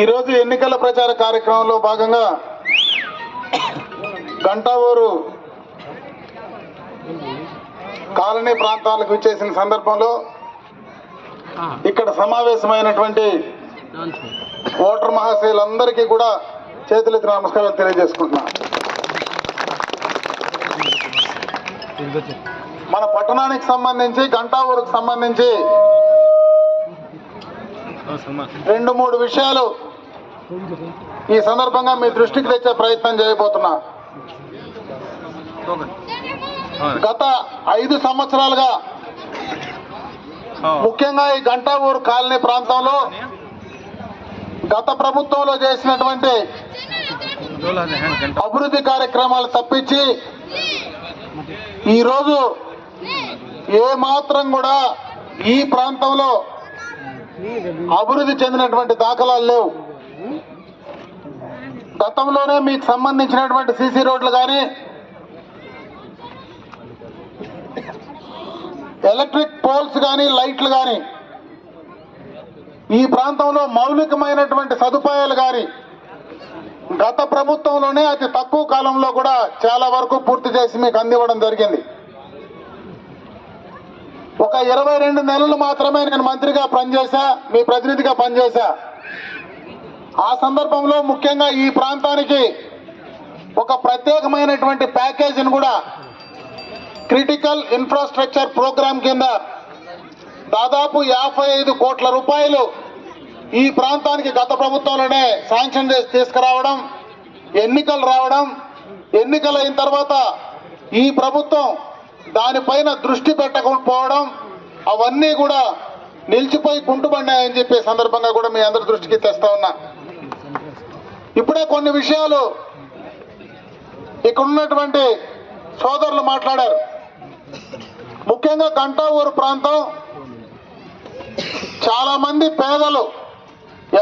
ఈరోజు ఎన్నికల ప్రచార కార్యక్రమంలో భాగంగా గంటావూరు కాలనీ ప్రాంతాలకు విచ్చేసిన సందర్భంలో ఇక్కడ సమావేశమైనటువంటి ఓటర్ మహాశయులందరికీ కూడా చేతులెత్తి నమస్కారం తెలియజేసుకుంటున్నా. మన పట్టణానికి సంబంధించి గంటావూరుకు సంబంధించి రెండు మూడు విషయాలు ఈ సందర్భంగా మీ దృష్టికి తెచ్చే ప్రయత్నం చేయబోతున్నా. గత ఐదు సంవత్సరాలుగా ముఖ్యంగా ఈ గంటావూరు కాలనీ ప్రాంతంలో గత ప్రభుత్వంలో చేసినటువంటి అభివృద్ధి కార్యక్రమాలు తప్పించి ఈరోజు ఏ మాత్రం కూడా ఈ ప్రాంతంలో అభివృద్ధి చెందినటువంటి దాఖలాలు లేవు. గతంలోనే మీకు సంబంధించినటువంటి సీసీ రోడ్లు కానీ ఎలక్ట్రిక్ పోల్స్ కానీ లైట్లు కానీ ఈ ప్రాంతంలో మౌలికమైనటువంటి సదుపాయాలు కానీ గత ప్రభుత్వంలోనే అతి తక్కువ కాలంలో కూడా చాలా వరకు పూర్తి చేసి మీకు అందివ్వడం జరిగింది. ఒక ఇరవై రెండు నెలలు మాత్రమే నేను మంత్రిగా పనిచేశా మీ ప్రతినిధిగా పనిచేశా. ఆ సందర్భంలో ముఖ్యంగా ఈ ప్రాంతానికి ఒక ప్రత్యేకమైనటువంటి ప్యాకేజీని కూడా క్రిటికల్ ఇన్ఫ్రాస్ట్రక్చర్ ప్రోగ్రాం కింద దాదాపు యాభై ఐదు కోట్ల రూపాయలు ఈ ప్రాంతానికి గత ప్రభుత్వంలోనే శాంక్షన్ చేసి తీసుకురావడం ఎన్నికలు రావడం ఎన్నికలు అయిన తర్వాత ఈ ప్రభుత్వం దానిపైన దృష్టి పెట్టకపోవడం అవన్నీ కూడా నిలిచిపోయి కుంటుపడినాయని చెప్పే సందర్భంగా కూడా మీ అందరి దృష్టికి తెస్తా ఉన్నా. ఇప్పుడే కొన్ని విషయాలు ఇక్కడ ఉన్నటువంటి సోదరులు మాట్లాడారు. ముఖ్యంగా గంటావూరు ప్రాంతం చాలా మంది పేదలు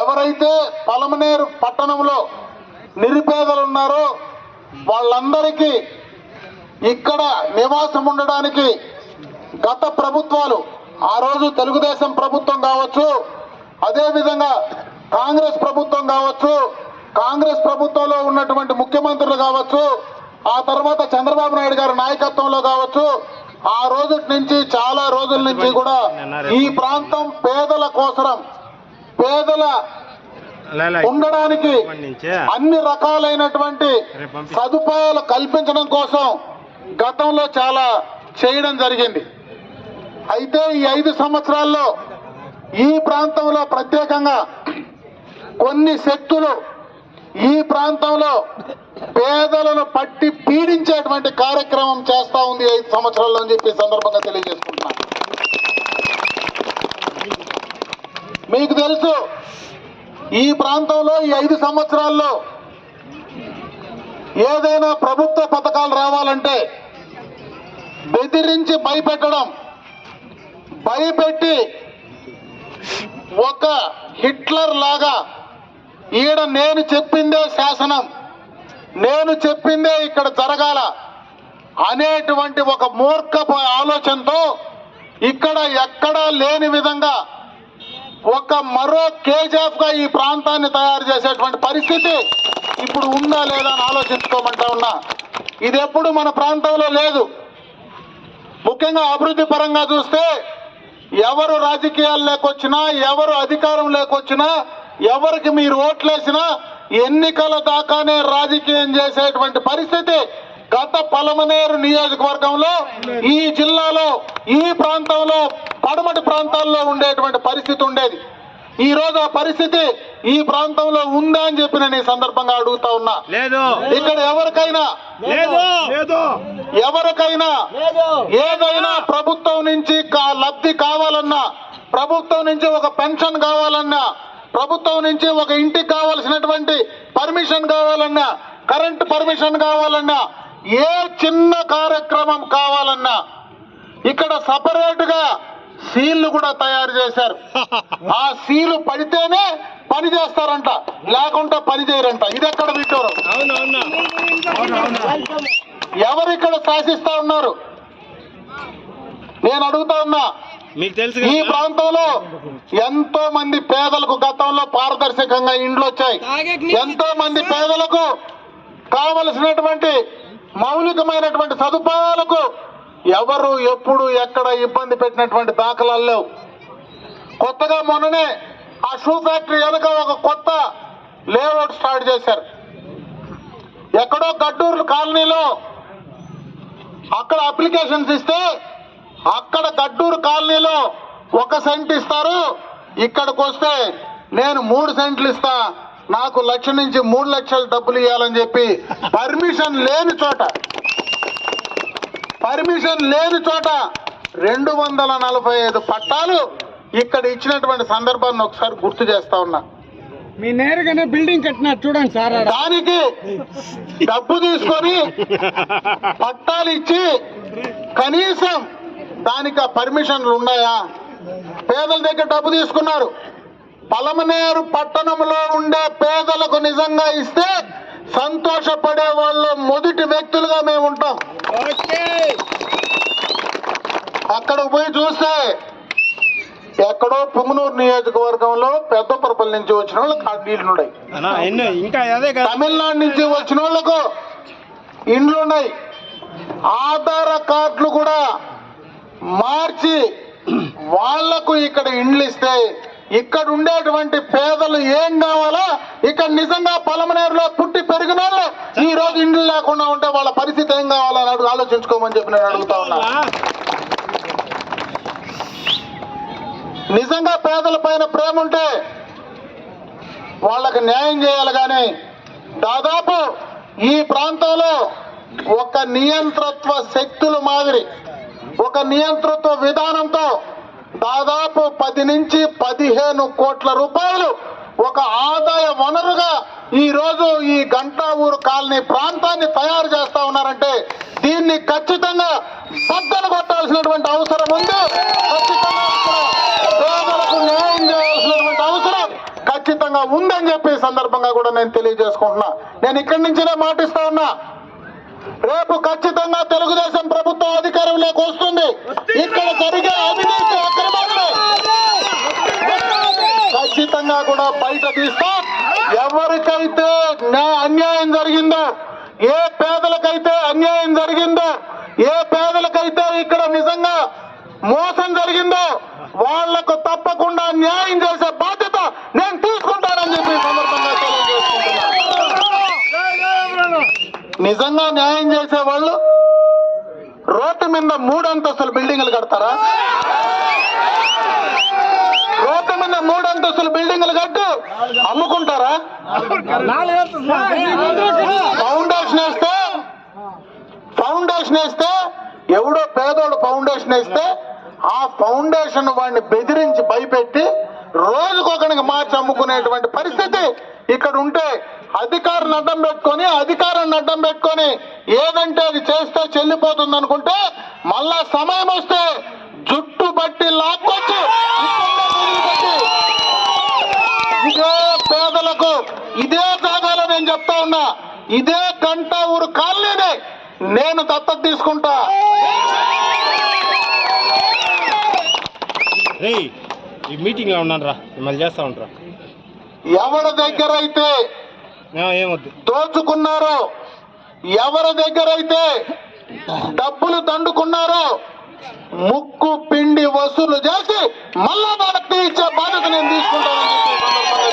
ఎవరైతే పలమనేరు పట్టణంలో నిరుపేదలు ఉన్నారో వాళ్ళందరికీ ఇక్కడ నివాసం ఉండడానికి గత ప్రభుత్వాలు ఆ రోజు తెలుగుదేశం ప్రభుత్వం కావచ్చు అదేవిధంగా కాంగ్రెస్ ప్రభుత్వం కావచ్చు కాంగ్రెస్ ప్రభుత్వంలో ఉన్నటువంటి ముఖ్యమంత్రులు కావచ్చు ఆ తర్వాత చంద్రబాబు నాయుడు గారి నాయకత్వంలో కావచ్చు ఆ రోజు నుంచి చాలా రోజుల నుంచి కూడా ఈ ప్రాంతం పేదల కోసరం. పేదల ఉండడానికి అన్ని రకాలైనటువంటి సదుపాయాలు కల్పించడం కోసం గతంలో చాలా చేయడం జరిగింది. అయితే ఈ ఐదు సంవత్సరాల్లో ఈ ప్రాంతంలో ప్రత్యేకంగా కొన్ని శక్తులు ఈ ప్రాంతంలో పేదలను పట్టి పీడించేటువంటి కార్యక్రమం చేస్తా ఉంది ఐదు సంవత్సరాల్లో అని చెప్పి సందర్భంగా తెలియజేసుకుంటున్నా. మీకు తెలుసు ఈ ప్రాంతంలో ఈ ఐదు సంవత్సరాల్లో ఏదైనా ప్రభుత్వ పథకాలు రావాలంటే బెదిరించి భయపెట్టడం భయపెట్టి ఒక హిట్లర్ లాగా ఈడ నేను చెప్పిందే శాసనం నేను చెప్పిందే ఇక్కడ జరగాల అనేటువంటి ఒక మూర్ఖపు ఆలోచనతో ఇక్కడ ఎక్కడా లేని విధంగా ఒక మరో కేజీఎఫ్గా ఈ ప్రాంతాన్ని తయారు చేసేటువంటి పరిస్థితి ఇప్పుడు ఉందా లేదా అని ఆలోచించుకోమంటా ఉన్నా. ఇది ఎప్పుడు మన ప్రాంతంలో లేదు. ముఖ్యంగా అభివృద్ధి పరంగా చూస్తే ఎవరు రాజకీయాలు లేకొచ్చినా ఎవరు అధికారం లేకొచ్చినా ఎవరికి మీరు ఓట్లేసినా ఎన్నికల దాకానే రాజకీయం చేసేటువంటి పరిస్థితి గత పలమనేరు నియోజకవర్గంలో ఈ జిల్లాలో ఈ ప్రాంతంలో పడమటి ప్రాంతాల్లో ఉండేటువంటి పరిస్థితి ఉండేది. ఈ రోజు ఆ పరిస్థితి ఈ ప్రాంతంలో ఉందా అని చెప్పి నేను ఈ సందర్భంగా అడుగుతా ఉన్నా. లేదు. ఇక్కడ ఎవరికైనా లేదు. లేదు. ఎవరికైనా ఏదైనా ప్రభుత్వం నుంచి కా- లబ్ధి కావాలన్నా ప్రభుత్వం నుంచి ఒక పెన్షన్ కావాలన్నా ప్రభుత్వం నుంచి ఒక ఇంటికి కావాల్సినటువంటి పర్మిషన్ కావాలన్నా కరెంట్ పర్మిషన్ కావాలన్నా ఏ చిన్న కార్యక్రమం కావాలన్నా ఇక్కడ సపరేట్గా సీళ్ళు కూడా తయారు చేశారు. ఆ సీలు పడితేనే పని చేస్తారంట లేకుంటే పని చేయరంట. ఇది ఎక్కడ అవును ఎవరు ఇక్కడ శాసిస్తా ఉన్నారు? నేను అడుగుతా ఉన్నా. మీకు తెలుసు ఈ ప్రాంతంలో ఎంతో మంది పేదలకు గతంలో పారదర్శకంగా ఇండ్లు వచ్చాయి ఎంతో మంది పేదలకు కావలసినటువంటి మౌలికమైనటువంటి సదుపాయాలకు ఎవరు ఎప్పుడు ఎక్కడ ఇబ్బంది పెట్టినటువంటి దాఖలాలు లేవు. కొత్తగా మొన్ననే ఆ షూ ఫ్యాక్టరీ వెనుక ఒక కొత్త లేఅవుట్ స్టార్ట్ చేశారు. ఎక్కడో గడ్డూరు కాలనీలో అక్కడ అప్లికేషన్స్ ఇస్తే అక్కడ గడ్డూరు కాలనీలో ఒక సెంట్ ఇస్తారు. ఇక్కడికి వస్తే నేను మూడు సెంట్లు ఇస్తా. నాకు లక్ష నుంచి మూడు లక్షలు డబ్బులు ఇవ్వాలని చెప్పి పర్మిషన్ లేని చోట పర్మిషన్ లేని చోట రెండు వందల నలభై ఐదు పట్టాలు ఇక్కడ ఇచ్చినటువంటి సందర్భాన్ని ఒకసారి గుర్తు చేస్తా ఉన్నా. మీ నేరుగానే బిల్డింగ్ కట్టినారు చూడండి సార్. దానికి డబ్బు తీసుకొని పట్టాలు ఇచ్చి కనీసం దానికి ఆ పర్మిషన్లు ఉన్నాయా? పేదల దగ్గర డబ్బు తీసుకున్నారు. పలమనేరు పట్టణంలో ఇస్తే సంతోషపడే వాళ్ళు మొదటి వ్యక్తులుగా మేము ఉంటాం. ఓకే. అక్కడికి పోయి చూస్తే ఎక్కడో పుంగనూరు నియోజకవర్గంలో పెద్దపరపల్లి నుంచి వచ్చిన వాళ్ళకి ఆ నీళ్ళు ఉన్నాయి. ఇంకా తమిళనాడు నుంచి వచ్చిన వాళ్ళకు ఇండ్లు ఉన్నాయి. ఆధార్ కార్డులు కూడా మార్చి వాళ్ళకు ఇక్కడ ఇండ్లు ఇస్తే ఇక్కడ ఉండేటువంటి పేదలు ఏం కావాలో ఇక్కడ నిజంగా పొలమనేరులో పుట్టి పెరిగిన ఈ రోజు ఇండ్లు లేకుండా ఉంటే వాళ్ళ పరిస్థితి ఏం కావాలని అడుగు ఆలోచించుకోమని చెప్పి నేను అడుగుతా ఉన్నా. నిజంగా పేదల పైన ప్రేమ ఉంటే వాళ్ళకి న్యాయం చేయాలి కానీ దాదాపు ఈ ప్రాంతంలో ఒక నియంత్రత్వ శక్తుల మాదిరి ఒక నియంతృత్వ విధానంతో దాదాపు పది నుంచి పదిహేను కోట్ల రూపాయలు ఒక ఆదాయ వనరుగా ఈ రోజు ఈ గంటా ఊరు కాలనీ ప్రాంతాన్ని తయారు చేస్తా ఉన్నారంటే దీన్ని ఖచ్చితంగా బద్దలు కొట్టాల్సినటువంటి అవసరం ఉంది. ఖచ్చితంగా పేదలకు న్యాయం చేయాల్సినటువంటి అవసరం ఖచ్చితంగా ఉందని చెప్పి సందర్భంగా కూడా నేను తెలియజేసుకుంటున్నా. నేను ఇక్కడి నుంచినే మాటిస్తా ఉన్నా. రేపు ఖచ్చితంగా తెలుగుదేశం ప్రభుత్వం అధికారంలోకి వస్తుంది ఇక్కడ జరిగే అవినీతి అక్రమాలను ఖచ్చితంగా కూడా బయట తీస్తా ఎవరికైతే న్యా- అన్యాయం జరిగిందో ఏ పేదలకైతే అన్యాయం జరిగిందో ఏ పేదలకైతే ఇక్కడ నిజంగా మోసం జరిగిందో వాళ్ళకు తప్పకుండా న్యాయం చేసే బాధ్యత నేను తీసుకుంటానని చెప్పి సందర్భంగా నిజంగా కింద మూడు అంతస్తుల బిల్డింగ్లు కడతారా? రోడ్డు మీద మూడు అంతస్తుల బిల్డింగ్లు కట్టు అమ్ముకుంటారా? ఫౌండేషన్ వేస్తే ఫౌండేషన్ వేస్తే ఎవడో పేదోడు ఫౌండేషన్ వేస్తే ఆ ఫౌండేషన్ వాడిని బెదిరించి భయపెట్టి రోజుకొకరికి మార్చి అమ్ముకునేటువంటి పరిస్థితి. ఇక్కడ ఉంటే అధికారులను అడ్డం పెట్టుకొని అధికారాన్ని అడ్డం పెట్టుకొని ఏదంటే అది చేస్తే చెల్లిపోతుంది అనుకుంటే మళ్ళా సమయం వస్తే జుట్టు బట్టి లాక్కొచ్చి. ఇదే పేదలకు ఇదే జాగాలో నేను చెప్తా ఉన్నా. ఇదే గంట ఊరు కాలనీని నేను దత్తత తీసుకుంటా. ఈ మీటింగ్లో ఉన్నాను రా మిమ్మల్ని చేస్తా ఉంటారా? ఎవరి దగ్గర అయితే ఏమొద్దు. దోచుకున్నారో ఎవరి దగ్గర అయితే డబ్బులు దండుకున్నారో ముక్కు పిండి వసూలు చేసి మళ్ళా వాళ్ళకి ఇచ్చే బాధ్యత నేను తీసుకుంటానని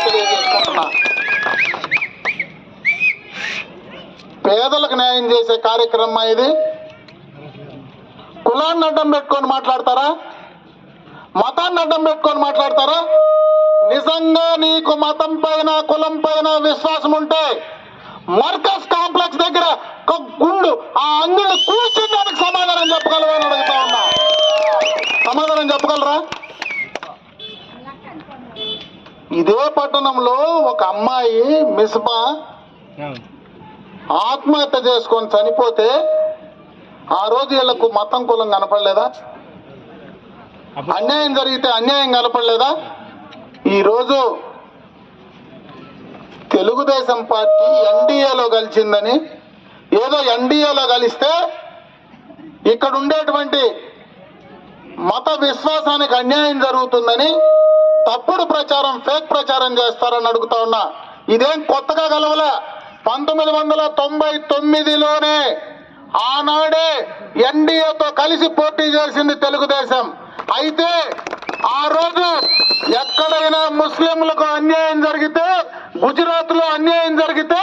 తెలియజేసుకుంటున్నా. పేదలకు న్యాయం చేసే కార్యక్రమం ఇది. కులాన్ని అడ్డం పెట్టుకొని మాట్లాడతారా? మతాన్ని అడ్డం పెట్టుకొని మాట్లాడతారా? నిజంగా నీకు మతం పైన కులం పైన విశ్వాసం ఉంటే మర్కస్ కాంప్లెక్స్ దగ్గర ఒక గుండు ఆ అంగిళ్ళు కూర్చుని దానికి సమాధానం చెప్పగలవని అడుగుతా ఉన్నా. సమాధానం చెప్పగలరా? ఇదే పట్టణంలో ఒక అమ్మాయి మిస్బా ఆత్మహత్య చేసుకొని చనిపోతే ఆ రోజు వీళ్ళకు మతం కులం కనపడలేదా? అన్యాయం జరిగితే అన్యాయం కనపడలేదా? ఈరోజు తెలుగుదేశం పార్టీ ఎన్డీఏలో కలిసిందని ఏదో ఎన్డీఏలో కలిస్తే ఇక్కడ ఉండేటువంటి మత విశ్వాసానికి అన్యాయం జరుగుతుందని తప్పుడు ప్రచారం ఫేక్ ప్రచారం చేస్తారని అడుగుతా ఉన్నా. ఇదేం కొత్తగా కలవలే పంతొమ్మిది వందల తొంభై తొమ్మిదిలోనే ఆనాడే ఎన్డీఏతో కలిసి పోటీ చేసింది తెలుగుదేశం. అయితే ఆ రోజు ఎక్కడైనా ముస్లింలకు అన్యాయం జరిగితే గుజరాత్లో అన్యాయం జరిగితే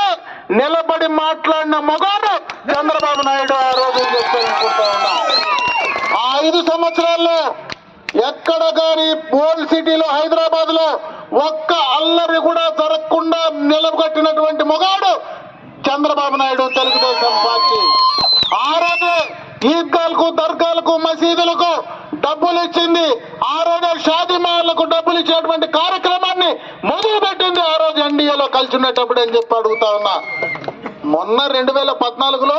నిలబడి మాట్లాడిన మగాడు చంద్రబాబు నాయుడు ఆ రోజు ఆ ఐదు సంవత్సరాల్లో ఎక్కడ కానీ ఓల్డ్ సిటీలో హైదరాబాద్లో ఒక్క అల్లరి కూడా జరగకుండా నిలబెట్టినటువంటి మొగాడు చంద్రబాబు నాయుడు తెలుగుదేశం పార్టీ ఆ రోజు ఈద్గాలకు దర్గాలకు మసీదులకు డబ్బులు ఇచ్చింది ఆ రోజు షాదీ మహల్లకు డబ్బులు ఇచ్చేటువంటి కార్యక్రమాన్ని మొదలు పెట్టింది ఆ రోజు ఎన్డీఏలో కలిసి ఉండేటప్పుడు అని చెప్పి అడుగుతా ఉన్నా? మొన్న రెండు వేల పద్నాలుగులో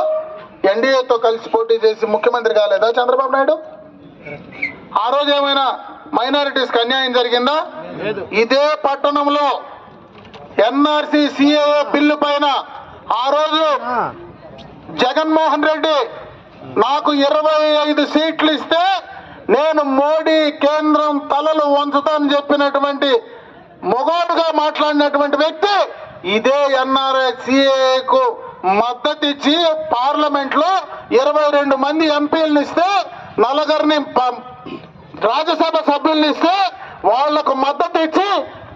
ఎన్డీఏతో కలిసి పోటీ చేసి ముఖ్యమంత్రి కాలేదా చంద్రబాబు నాయుడు? ఆ రోజు ఏమైనా మైనారిటీస్ అన్యాయం జరిగిందా? ఇదే పట్టణంలో ఎన్ఆర్సి సిఏఏ బిల్లు పైన ఆ రోజు జగన్మోహన్ రెడ్డి నాకు ఇరవై ఐదు సీట్లు ఇస్తే నేను మోడీ కేంద్రం తలలు వంచుతానని చెప్పినటువంటి మొగోడుగా మాట్లాడినటువంటి వ్యక్తి ఇదే ఎన్ఆర్ఐ సిఏకు మద్దతు ఇచ్చి పార్లమెంట్లో ఇరవై రెండు మంది ఎంపీలను ఇస్తే నలుగురిని రాజ్యసభ సభ్యుల్ని ఇస్తే వాళ్ళకు మద్దతు ఇచ్చి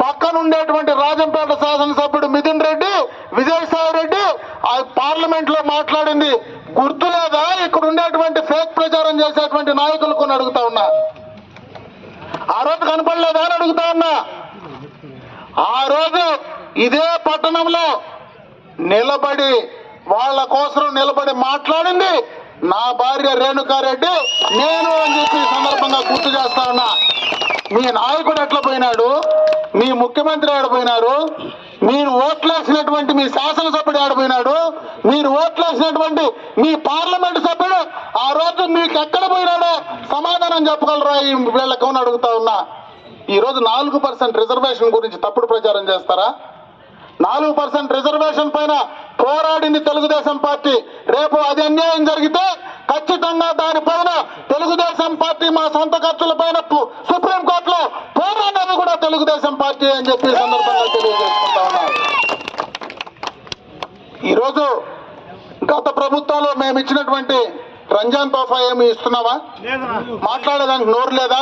పక్కన ఉండేటువంటి రాజంపేట శాసనసభ్యుడు మిథున్ రెడ్డి విజయసాయి రెడ్డి ఆ పార్లమెంట్లో మాట్లాడింది. గుర్తు లేదా? ఇక్కడ ఉండేటువంటి ఫేక్ ప్రచారం చేసేటువంటి నాయకులు కొన్ని అడుగుతా ఉన్నా. ఆ రోజు కనపడలేదా అని అడుగుతా ఉన్నా. ఆ రోజు ఇదే పట్టణంలో నిలబడి వాళ్ళ కోసం నిలబడి మాట్లాడింది. నా భార్య రేణుకారెడ్డి నేను అని చెప్పి సందర్భంగా గుర్తు చేస్తా ఉన్నా. మీ నాయకుడు ఎట్లా పోయినాడు? మీ ముఖ్యమంత్రి ఆడిపోయినారు మీరు ఓట్లేసినటువంటి మీ శాసనసభ్యుడు ఆడిపోయినాడు మీరు ఓట్లేసినటువంటి మీ పార్లమెంట్ సభ్యుడు ఆ రోజు మీకు ఎక్కడ పోయినాడో సమాధానం చెప్పగలరా ఈ వీళ్ళకి అడుగుతా ఉన్నా. ఈ రోజు నాలుగు పర్సెంట్ రిజర్వేషన్ గురించి తప్పుడు ప్రచారం చేస్తారా? నాలుగు పర్సెంట్ రిజర్వేషన్ పైన పోరాడింది తెలుగుదేశం పార్టీ. రేపు అది అన్యాయం జరిగితే ఖచ్చితంగా దానిపైన తెలుగుదేశం పార్టీ మా సొంత ఖర్చుల పైన సుప్రీంకోర్టులో పోరాడినది కూడా తెలుగుదేశం పార్టీ అని చెప్పి సందర్భంగా తెలియజేసుకుంటా ఉన్నారు ఈరోజు గత ప్రభుత్వంలో మేము ఇచ్చినటువంటి రంజాన్ తోఫా ఏమి ఇస్తున్నావా? మాట్లాడేదానికి నోరు లేదా?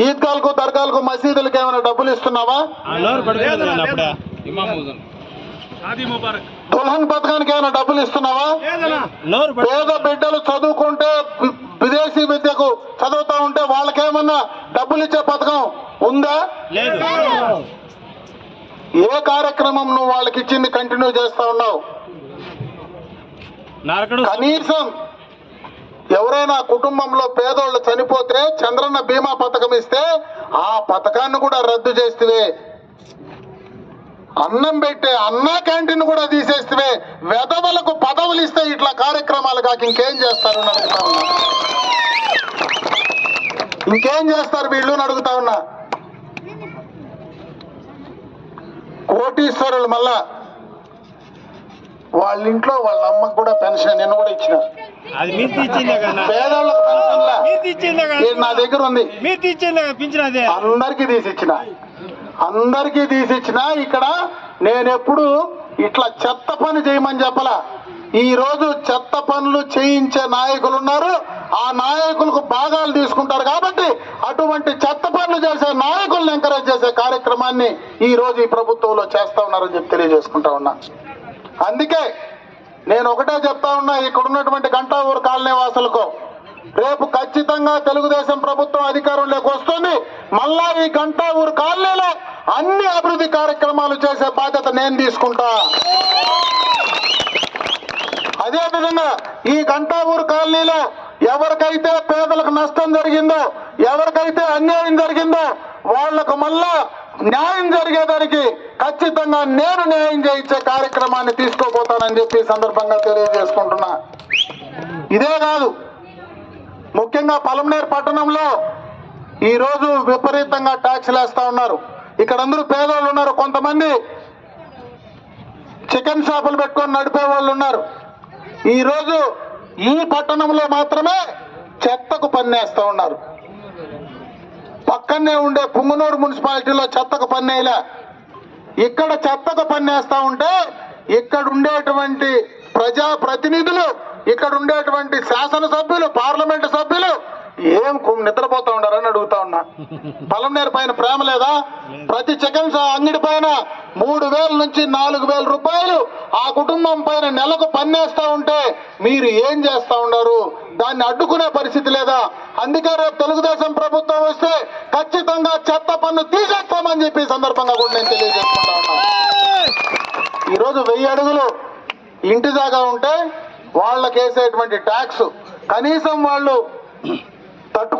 ఈద్గాలకు దర్గాలకు మసీదులకు ఏమైనా డబ్బులు ఇస్తున్నావా? దుల్హన్ పథకానికి ఏమైనా డబ్బులు ఇస్తున్నావా? పేద బిడ్డలు చదువుకుంటే విదేశీ విద్యకు చదువుతా ఉంటే వాళ్ళకేమన్నా డబ్బులు ఇచ్చే పథకం ఉందా? లేదు. ఏ కార్యక్రమం నువ్వు వాళ్ళకి ఇచ్చింది కంటిన్యూ చేస్తా ఉన్నావు? నరకడు. కనీసం ఎవరైనా కుటుంబంలో పేదోళ్ళు చనిపోతే చంద్రన్న బీమా పథకం ఇస్తే ఆ పథకాన్ని కూడా రద్దు చేస్తే. అన్నం పెట్టే అన్నా క్యాంటీన్ కూడా తీసేస్తే. వెధవలకు పదవులు ఇస్తే ఇట్లా కార్యక్రమాలు కాక ఇంకేం చేస్తారు అడుగుతా ఉన్నా. ఇంకేం చేస్తారు వీళ్ళు అడుగుతా ఉన్నా. కోటీశ్వరులు మళ్ళా వాళ్ళ ఇంట్లో వాళ్ళ అమ్మకు కూడా పెన్షన్ నిన్న కూడా తీర్చిందే ఇది నా దగ్గర ఉంది. అందరికీ తీసిచ్చిన అందరికీ తీసిచ్చిన ఇక్కడ నేను ఎప్పుడు ఇట్లా చెత్త పని చేయమని చెప్పలా. ఈ రోజు చెత్త పనులు చేయించే నాయకులు ఉన్నారు. ఆ నాయకులకు భాగాలు తీసుకుంటారు కాబట్టి అటువంటి చెత్త పనులు చేసే నాయకులను ఎంకరేజ్ చేసే కార్యక్రమాన్ని ఈ రోజు ఈ ప్రభుత్వంలో చేస్తా ఉన్నారని చెప్పి తెలియజేసుకుంటా ఉన్నా. అందుకే నేను ఒకటే చెప్తా ఉన్నా ఇక్కడ ఉన్నటువంటి గంటావూరు కాలనీ వాసులకు రేపు ఖచ్చితంగా తెలుగుదేశం ప్రభుత్వం అధికారంలోకి వస్తుంది. మళ్ళా ఈ గంటావూరు కాలనీలో అన్ని అభివృద్ధి కార్యక్రమాలు చేసే బాధ్యత నేను తీసుకుంటా. అదేవిధంగా ఈ గంటావూరు కాలనీలో ఎవరికైతే పేదలకు నష్టం జరిగిందో ఎవరికైతే అన్యాయం జరిగిందో వాళ్ళకు మళ్ళా న్యాయం జరిగేదానికి ఖచ్చితంగా నేను న్యాయం చేయించే కార్యక్రమాన్ని తీసుకోపోతానని చెప్పి సందర్భంగా తెలియజేసుకుంటున్నా. ఇదే కాదు ముఖ్యంగా పలమనేరు పట్టణంలో ఈరోజు విపరీతంగా ట్యాక్స్లు వేస్తూ ఉన్నారు. ఇక్కడ అందరూ పేదవాళ్ళు ఉన్నారు కొంతమంది చికెన్ షాపులు పెట్టుకొని నడిపే వాళ్ళు ఉన్నారు. ఈరోజు ఈ పట్టణంలో మాత్రమే చెత్తకు పన్నేస్తా ఉన్నారు. పక్కనే ఉండే పుంగనూరు మున్సిపాలిటీలో చెత్తకు పన్నేలా. ఇక్కడ చెత్తకు పన్నేస్తా ఉంటే ఇక్కడ ఉండేటువంటి ప్రజా ప్రతినిధులు ఇక్కడ ఉండేటువంటి శాసనసభ్యులు పార్లమెంటు సభ్యులు ఏం నిద్రపోతా ఉండారని అడుగుతా ఉన్నా. పలంనేరు పైన ప్రేమ లేదా? ప్రతి చికెన్ అంగడి పైన మూడు వేల నుంచి నాలుగు వేల రూపాయలు ఆ కుటుంబం పైన నెలకు పన్నేస్తా ఉంటే మీరు ఏం చేస్తా ఉన్నారు దాన్ని అడ్డుకునే పరిస్థితి లేదా? అందుకే రేపు తెలుగుదేశం ప్రభుత్వం వస్తే ఖచ్చితంగా చెత్త పన్ను తీసేస్తామని చెప్పి సందర్భంగా కూడా నేను తెలియజేసుకుంటా ఉన్నా. ఈరోజు వెయ్యి అడుగులు ఇంటి దాకా ఉంటే వాళ్ళకేసేటువంటి ట్యాక్స్. కనీసం వాళ్ళు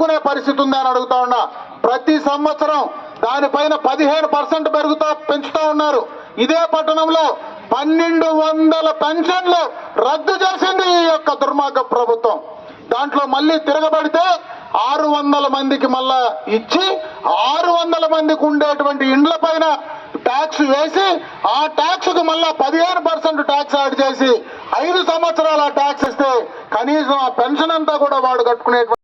తట్టుకునే పరిస్థితి ఉందా అని అడుగుతా ఉన్నా. ప్రతి సంవత్సరం దానిపైన పదిహేను పర్సెంట్ పెరుగుతా పెంచుతా ఉన్నారు. ఇదే పట్టణంలో పన్నెండు వందల పెన్షన్లు రద్దు చేసింది ఈ యొక్క దుర్మార్గ ప్రభుత్వం. దాంట్లో మళ్ళీ తిరగబడితే ఆరు వందల మందికి మళ్ళా ఇచ్చి ఆరు వందల మందికి ఉండేటువంటి ఇండ్ల పైన ట్యాక్స్ వేసి ఆ ట్యాక్స్కు మళ్ళా పదిహేను పర్సెంట్ ట్యాక్స్ యాడ్ చేసి ఐదు సంవత్సరాల ట్యాక్స్ ఇస్తే కనీసం ఆ పెన్షన్ అంతా కూడా వాడు కట్టుకునేటువంటి